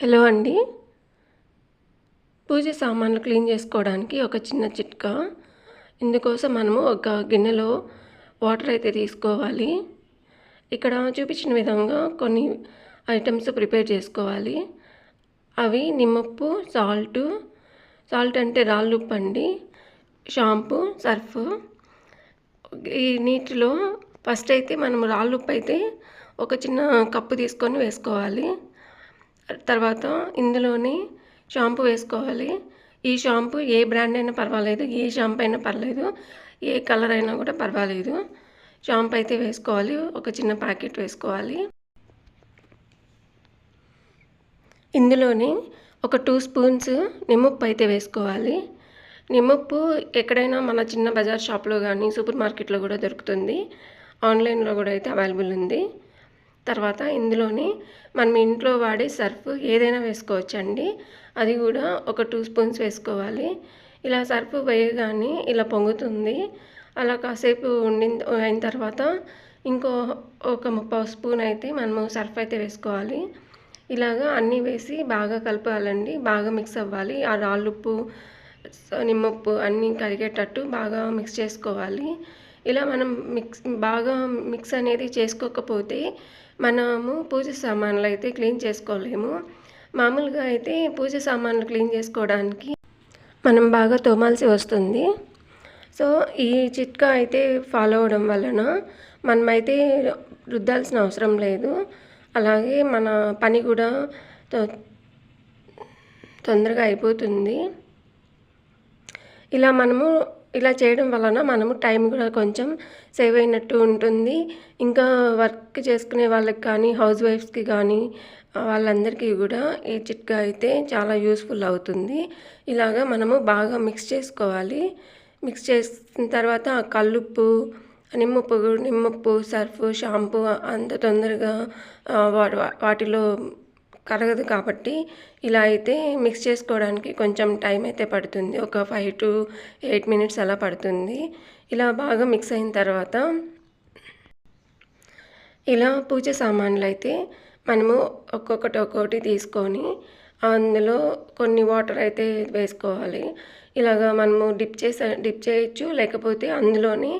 Hello అండి. పూజ సామాన్లు clean చేసుకోవడానికి ఒక చిన్న చిట్కా. ఇందుకోసం మనము ఒక గిన్నెలో వాటర్ అయితే తీసుకోవాలి. ఇక్కడ చూపించిన విధంగా కొన్ని ఐటమ్స్ ప్రిపేర్ చేసుకోవాలి. అవి నిమ్మప్పు సాల్ట్ సాల్ట్ అంటే రాళ్ళుప్పు అండి షాంపూ సర్ఫ్. ఈ నీటిలో ఫస్ట్ అయితే మనం రాళ్ళుప్పు అయితే ఒక చిన్న కప్పు తీసుకొని వేసుకోవాలి. తర్వాత ఇందులోని షాంపూ వేసుకోవాలి. ఈ షాంపూ ఏ బ్రాండ్ అయినా పర్వాలేదు ఏ షాంపూ అయినా పర్లేదు ఏ కలర్ అయినా కూడా పర్వాలేదు. షాంపూ అయితే వేసుకోవాలి ఒక చిన్న ప్యాకెట్ వేసుకోవాలి. ఇందులోని ఒక టూ స్పూన్స్ నిమ్మప్పు అయితే వేసుకోవాలి. నిమ్మప్పు ఎక్కడైనా మన చిన్న బజార్ షాప్లో కానీ సూపర్ మార్కెట్లో కూడా దొరుకుతుంది. ఆన్లైన్లో కూడా అయితే అవైలబుల్ ఉంది. తర్వాత ఇందులోని మనం ఇంట్లో వాడే సర్ఫ్ ఏదైనా వేసుకోవచ్చండి. అది కూడా ఒక టూ స్పూన్స్ వేసుకోవాలి. ఇలా సర్ఫ్ వేయగానే ఇలా పొంగుతుంది. అలా కాసేపు ఉండి అయిన తర్వాత ఇంకో ఒక ముప్పై స్పూన్ అయితే మనము సర్ఫ్ అయితే వేసుకోవాలి. ఇలాగా అన్నీ వేసి బాగా కలపాలండి. బాగా మిక్స్ అవ్వాలి. ఆ రాళ్ళుప్పు నిమ్మప్పు అన్నీ కరిగేటట్టు బాగా మిక్స్ చేసుకోవాలి. ఇలా మనం మిక్స్ బాగా మిక్స్ అనేది చేసుకోకపోతే మనము పూజ సామాన్లు అయితే క్లీన్ చేసుకోలేము. మామూలుగా అయితే పూజ సామాన్లు క్లీన్ చేసుకోవడానికి మనం బాగా తోమాల్సి వస్తుంది. సో ఈ చిట్కా అయితే ఫాలో అవడం వలన మనమైతే రుద్దాల్సిన అవసరం లేదు. అలాగే మన పని కూడా తొందరగా అయిపోతుంది. ఇలా మనము ఇలా చేయడం వలన మనము టైం కూడా కొంచెం సేవ్ అయినట్టు ఉంటుంది. ఇంకా వర్క్ చేసుకునే వాళ్ళకి కానీ హౌస్ వైఫ్స్కి కానీ వాళ్ళందరికీ కూడా ఈ చిట్కా అయితే చాలా యూస్ఫుల్ అవుతుంది. ఇలాగా మనము బాగా మిక్స్ చేసుకోవాలి. మిక్స్ చేసిన తర్వాత కల్లుప్పు నిమ్మప్పు నిమ్మప్పు సర్ఫ్ షాంపూ అంత తొందరగా వాటిలో కరగదు కాబట్టి ఇలా అయితే మిక్స్ చేసుకోవడానికి కొంచెం టైం అయితే పడుతుంది. ఒక ఫైవ్ టు ఎయిట్ మినిట్స్ అలా పడుతుంది. ఇలా బాగా మిక్స్ అయిన తర్వాత ఇలా పూజ సామాన్లు అయితే మనము ఒక్కొక్కటి ఒక్కొక్కటి తీసుకొని అందులో కొన్ని వాటర్ అయితే వేసుకోవాలి. ఇలాగా మనము డిప్ చేసే డిప్ చేయొచ్చు. లేకపోతే అందులోని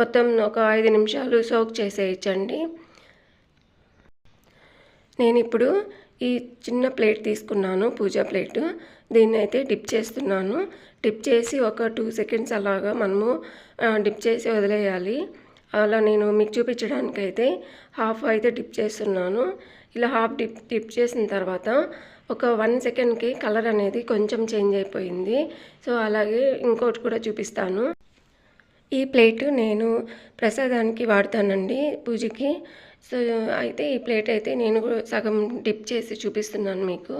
మొత్తం ఒక ఐదు నిమిషాలు సోక్ చేసేయచ్చండి. నేను ఇప్పుడు ఈ చిన్న ప్లేట్ తీసుకున్నాను పూజా ప్లేట్. దీన్ని అయితే డిప్ చేస్తున్నాను. డిప్ చేసి ఒక టూ సెకండ్స్ అలాగా మనము డిప్ చేసి వదిలేయాలి. అలా నేను మీకు చూపించడానికి అయితే హాఫ్ అయితే డిప్ చేస్తున్నాను. ఇలా హాఫ్ డిప్ డిప్ చేసిన తర్వాత ఒక వన్ సెకండ్కి కలర్ అనేది కొంచెం చేంజ్ అయిపోయింది. సో అలాగే ఇంకోటి కూడా చూపిస్తాను. ఈ ప్లేట్ నేను ప్రసాదానికి వాడతానండి పూజకి. సో అయితే ఈ ప్లేట్ అయితే నేను సగం డిప్ చేసి చూపిస్తున్నాను మీకు.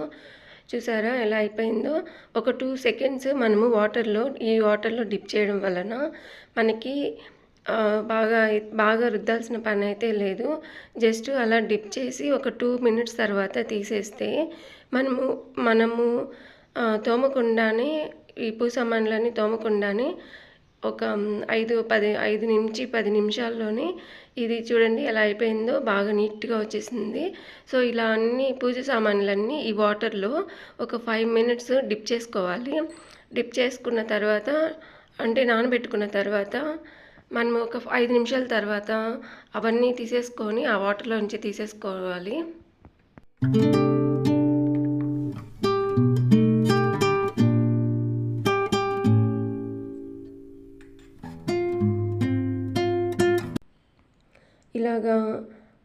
చూసారా ఎలా అయిపోయిందో? ఒక టూ సెకండ్స్ మనము వాటర్లో ఈ వాటర్లో డిప్ చేయడం వలన మనకి బాగా బాగా రుద్దాల్సిన పని అయితే లేదు. జస్ట్ అలా డిప్ చేసి ఒక టూ మినిట్స్ తర్వాత తీసేస్తే మనము మనము తోమకుండానే ఈ పూ సామాన్లన్నీ తోమకుండానే ఒక ఐదు పది ఐదు నుంచి పది నిమిషాల్లోనే ఇది చూడండి ఎలా అయిపోయిందో బాగా నీట్గా వచ్చేసింది. సో ఇలా అన్ని పూజ సామాన్లన్నీ ఈ వాటర్లో ఒక ఫైవ్ మినిట్స్ డిప్ చేసుకోవాలి. డిప్ చేసుకున్న తర్వాత అంటే నానబెట్టుకున్న తర్వాత మనం ఒక ఐదు నిమిషాల తర్వాత అవన్నీ తీసేసుకొని ఆ వాటర్లో నుంచి తీసేసుకోవాలి. ఇలాగా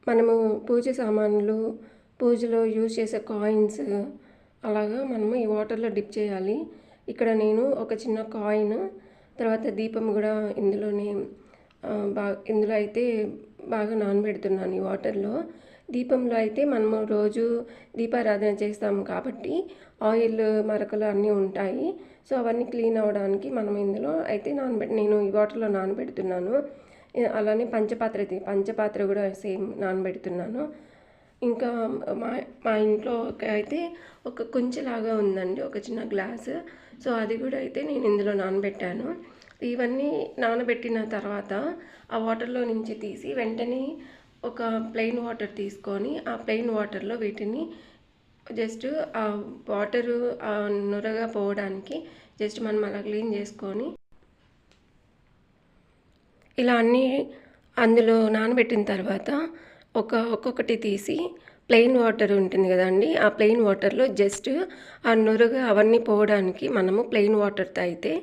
మనము పూజ సామాన్లు పూజలో యూజ్ చేసే కాయిన్స్ అలాగా మనము ఈ వాటర్లో డిప్ చేయాలి. ఇక్కడ నేను ఒక చిన్న కాయిన్ తర్వాత దీపం కూడా ఇందులోనే బాగా ఇందులో అయితే బాగా నానబెడుతున్నాను ఈ వాటర్లో. దీపంలో అయితే మనము రోజు దీపారాధన చేస్తాము కాబట్టి ఆయిల్ మరకలు అన్నీ ఉంటాయి. సో అవన్నీ క్లీన్ అవ్వడానికి మనం ఇందులో అయితే నానబెట్టి నేను ఈ వాటర్లో నానబెడుతున్నాను. అలానే పంచపాత్ర పంచపాత్ర కూడా సేమ్ నానబెడుతున్నాను. ఇంకా మా మా ఇంట్లో అయితే ఒక కొంచెలాగా ఉందండి ఒక చిన్న గ్లాస్. సో అది కూడా అయితే నేను ఇందులో నానబెట్టాను. ఇవన్నీ నానబెట్టిన తర్వాత ఆ వాటర్లో నుంచి తీసి వెంటనే ఒక ప్లెయిన్ వాటర్ తీసుకొని ఆ ప్లెయిన్ వాటర్లో వీటిని జస్ట్ ఆ వాటరు ఆ నురగా పోవడానికి జస్ట్ మనం అలా క్లీన్ చేసుకొని ఇలా అన్నీ అందులో నానబెట్టిన తర్వాత ఒక ఒక్కొక్కటి తీసి ప్లెయిన్ వాటర్ ఉంటుంది కదండి ఆ ప్లెయిన్ వాటర్లో జస్ట్ ఆ నురగ అవన్నీ పోవడానికి మనము ప్లెయిన్ వాటర్ తాగితే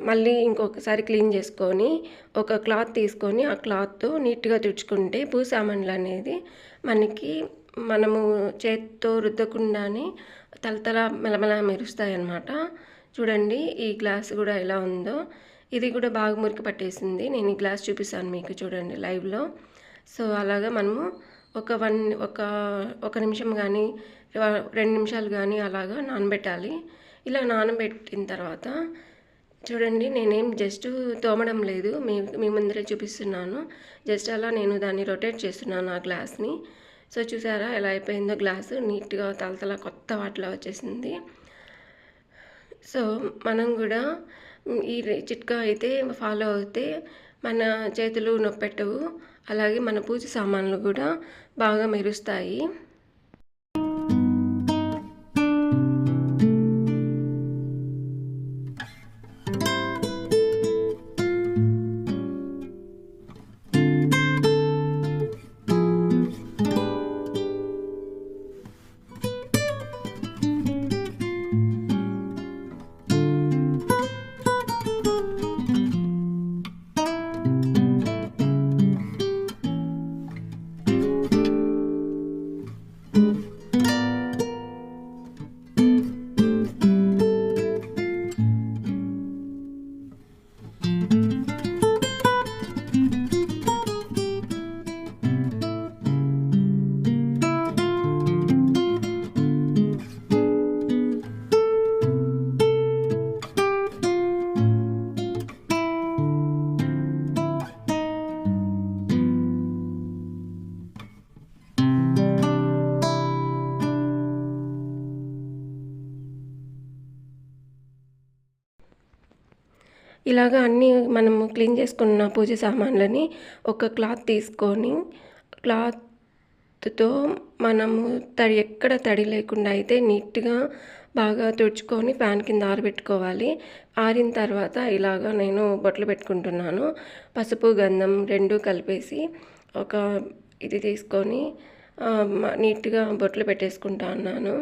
మళ్ళీ ఇంకొకసారి క్లీన్ చేసుకొని ఒక క్లాత్ తీసుకొని ఆ క్లాత్తో నీట్గా తుడుచుకుంటే భూసామాన్లు అనేది మనకి మనము చేత్తో రుద్దకుండానే తలతల మెలమెల మెరుస్తాయి అన్నమాట చూడండి ఈ గ్లాస్ కూడా ఎలా ఉందో. ఇది కూడా బాగా మురికి పట్టేసింది. నేను ఈ గ్లాస్ చూపిస్తాను మీకు చూడండి లైవ్లో సో అలాగా మనము ఒక వన్ ఒక ఒక నిమిషం కానీ రెండు నిమిషాలు కానీ అలాగా నానబెట్టాలి. ఇలా నానబెట్టిన తర్వాత చూడండి నేనేం జస్ట్ తోమడం లేదు. మీ మీ ముందరే చూపిస్తున్నాను. జస్ట్ అలా నేను దాన్ని రొటేట్ చేస్తున్నాను ఆ గ్లాస్ని సో చూసారా ఎలా అయిపోయిందో గ్లాసు నీట్గా తలతల కొత్త వాటిలో వచ్చేసింది. సో మనం కూడా ఈ చిట్కా అయితే ఫాలో అవుతే మన చేతులు నొప్పెట్టవు. అలాగే మన పూజ సామాన్లు కూడా బాగా మెరుస్తాయి. ఇలాగ అన్నీ మనము క్లీన్ చేసుకున్న పూజ సామాన్లని ఒక క్లాత్ తీసుకొని క్లాత్తో మనము తడి ఎక్కడ తడి లేకుండా అయితే నీట్గా బాగా తుడుచుకొని ఫ్యాన్ కింద ఆరబెట్టుకోవాలి. ఆరిన తర్వాత ఇలాగ నేను బొట్లు పెట్టుకుంటున్నాను. పసుపు గంధం రెండు కలిపేసి ఒక ఇది తీసుకొని నీట్గా బొట్లు పెట్టేసుకుంటా ఉన్నాను.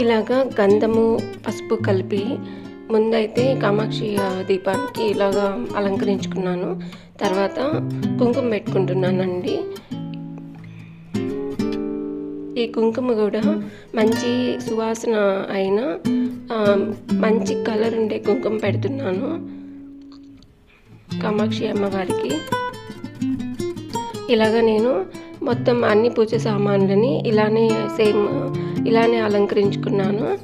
ఇలాగా గంధము పసుపు కలిపి ముందైతే కామాక్షి దీపానికి ఇలాగా అలంకరించుకున్నాను. తర్వాత కుంకుమ పెట్టుకుంటున్నానండి. ఈ కుంకుమ కూడా మంచి సువాసన అయిన మంచి కలర్ ఉండే కుంకుమ పెడుతున్నాను. కామాక్షి అమ్మవారికి. ఇలాగ నేను మొత్తం అన్ని పూజ సామాన్లని ఇలానే సేమ్ ఇలానే అలంకరించుకున్నాను.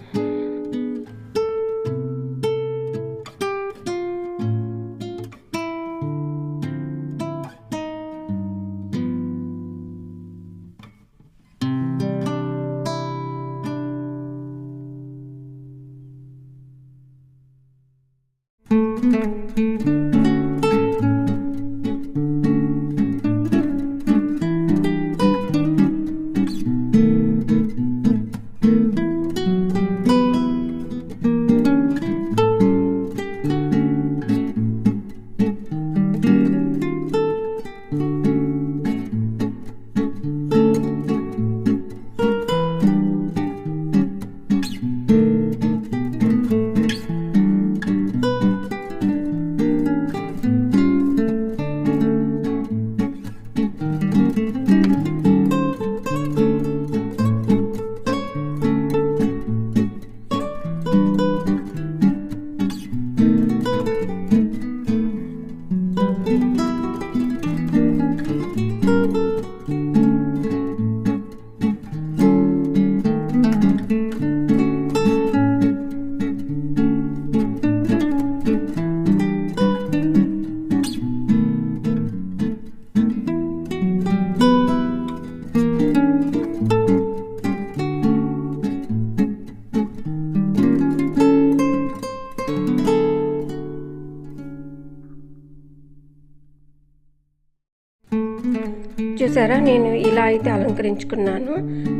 చూసారా? నేను ఇలా అయితే అలంకరించుకున్నాను.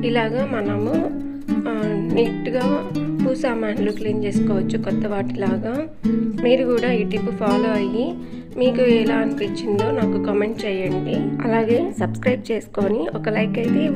ఇలాగా మనము నీట్గా పూ సామాన్లు క్లీన్ చేసుకోవచ్చు కొత్త వాటిలాగా. మీరు కూడా ఈ టిప్ ఫాలో అయ్యి మీకు ఎలా అనిపించిందో నాకు కామెంట్ చేయండి. అలాగే సబ్స్క్రైబ్ చేసుకొని ఒక లైక్ అయితే